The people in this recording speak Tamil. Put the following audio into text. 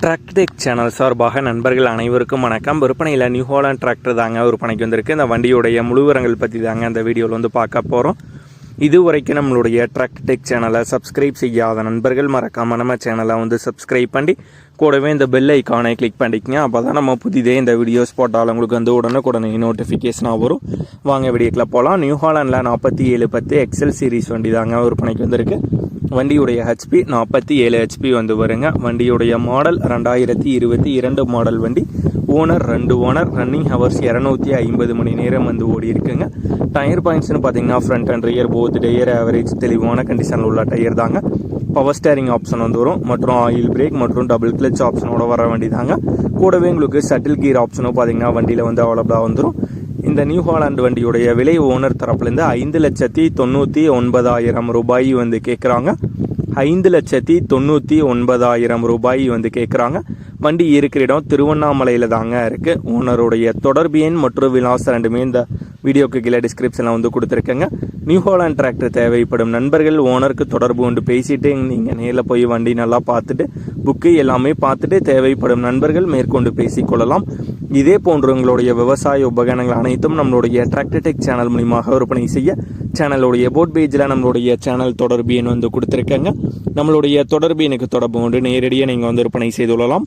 டிராக்டெக் சேனல் சார்பாக நண்பர்கள் அனைவருக்கும் வணக்கம். விற்பனையில் நியூ ஹாலண்ட் டிராக்டர் தாங்க விற்பனைக்கு வந்திருக்கு. இந்த வண்டியுடைய முழுவரங்கள் பற்றி தாங்க அந்த வீடியோவில் வந்து பார்க்க போகிறோம் இது வரைக்கும் நம்மளுடைய டிராக்டெக் சேனலை சப்ஸ்கிரைப் செய்யாத நண்பர்கள் மறக்காம நம்ம சேனலை வந்து சப்ஸ்கிரைப் பண்ணி கூடவே இந்த பெல் ஐக்கானை கிளிக் பண்ணிக்கங்க. அப்போ தான் நம்ம புதிதே இந்த வீடியோஸ் போட்டால் உங்களுக்கு வந்து உடனுக்குடனே நோட்டிஃபிகேஷனாக வரும். வாங்க வீடியோக்கில் போகலாம் நியூ ஹாலண்டில் நாற்பத்தி ஏழு பத்து எக்ஸல் சீரிஸ் வண்டி தாங்க விற்பனைக்கு வந்திருக்கு. வண்டியுடைய ஹெச்பி நாற்பத்தி ஏழு ஹெச்பி வந்து வருங்க வண்டியுடைய மாடல் ரெண்டாயிரத்தி இருபத்தி இரண்டு மாடல் வண்டி. ஓனர் ரெண்டு ஓனர் ரன்னிங் ஹவர்ஸ் இரநூத்தி ஐம்பது மணி நேரம் வந்து ஓடி இருக்குங்க. டயர் பாயிண்ட்ஸ்னு பார்த்தீங்கன்னா front and rear both tyre average தெளிவான கண்டிஷனில் உள்ள டயர் தாங்க. பவர் ஸ்டேரிங் ஆப்ஷன் வந்து வரும். மற்றும் ஆயில் பிரேக் மற்றும் டபுள் கிளச் ஆப்ஷனோட வர வண்டி தாங்க கூடவே உங்களுக்கு சட்டில் கீர் ஆப்ஷனும் பார்த்தீங்கன்னா வண்டியில் வந்து அவைலபிளாக வந்துடும் இந்த நியூ ஹாலாண்ட் வண்டியுடைய விலை ஓனர் தரப்புலேருந்து ஐந்து லட்சத்தி தொண்ணூற்றி ஒன்பதாயிரம் ரூபாய் வந்து கேட்குறாங்க ஐந்து லட்சத்தி தொண்ணூற்றி ஒன்பதாயிரம் ரூபாய் வந்து கேட்குறாங்க வண்டி இருக்கிற இடம் திருவண்ணாமலையில் தாங்க இருக்குது ஓனருடைய தொடர்பு எண் மற்றும் விலாசம் ரெண்டுமே இந்த வீடியோக்கு கீழே டிஸ்கிரிப்ஷனில் வந்து கொடுத்துருக்கேங்க. நியூ ஹாலாண்ட் டிராக்டர் தேவைப்படும் நண்பர்கள் ஓனருக்கு தொடர்பு கொண்டு பேசிட்டு நீங்கள் நேரில் போய் வண்டி நல்லா பார்த்துட்டு புக்கு எல்லாமே பார்த்துட்டு தேவைப்படும் நண்பர்கள் மேற்கொண்டு பேசிக்கொள்ளலாம் இதே போன்றவங்களுடைய விவசாய உபகரணங்கள் அனைத்தும் நம்மளுடைய டிராக்டர் டெக் சேனல் மூலியமாக விற்பனை செய்ய சேனலுடைய போட் பேஜில் நம்மளுடைய சேனல் தொடர்பு எண் வந்து கொடுத்துருக்கேங்க. நம்மளுடைய தொடர்பு எனக்கு தொடர்பு கொண்டு நேரடியாக நீங்கள் வந்து விற்பனை செய்து கொள்ளலாம்.